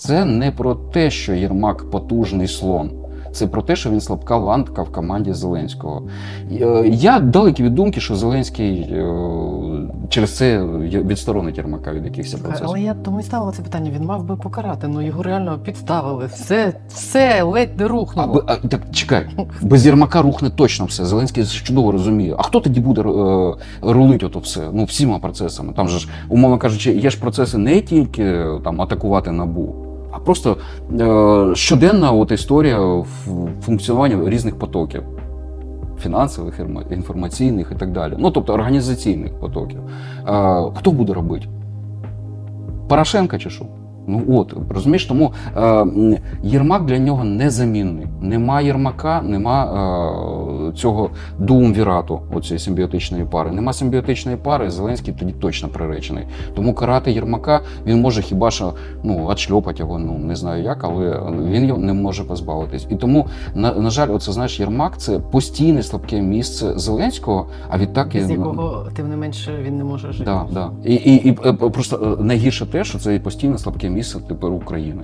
Це не про те, що Єрмак потужний слон. Це про те, що він слабка ландка в команді Зеленського. Е, Я далекий від думки, що Зеленський е, через це відсторонить Єрмака від якихось процесів. Але я тому і ставила це питання. Він мав би покарати, ну його реально підставили. Все, все ледь не рухнуло. би- а, так чекай, без Єрмака рухне точно все. Зеленський чудово розуміє. А хто тоді буде е, рулити ото все? Ну, всіма процесами. Там же ж, умовно кажучи, є ж процеси не тільки е, там атакувати набу, просто е, щоденна от історія функціонування різних потоків. Фінансових, інформаційних і так далі. Ну, тобто організаційних потоків. Е, хто буде робити? Порошенка чи що? Ну от, розумієш, тому е, Єрмак для нього незамінний. Нема Єрмака, нема е, цього дуумвірату, оцієї симбіотичної пари. Нема симбіотичної пари, Зеленський тоді точно приречений. Тому карати Єрмака він може хіба що ну, отшльопати його, ну не знаю як, але він його не може позбавитись. І тому, на, на жаль, оце знаєш, Єрмак це постійне слабке місце Зеленського, а відтак Без і- якого тим не менше він не може жити. Да, да. І, і, і е, просто е, найгірше те, що це постійно слабке місце тепер України.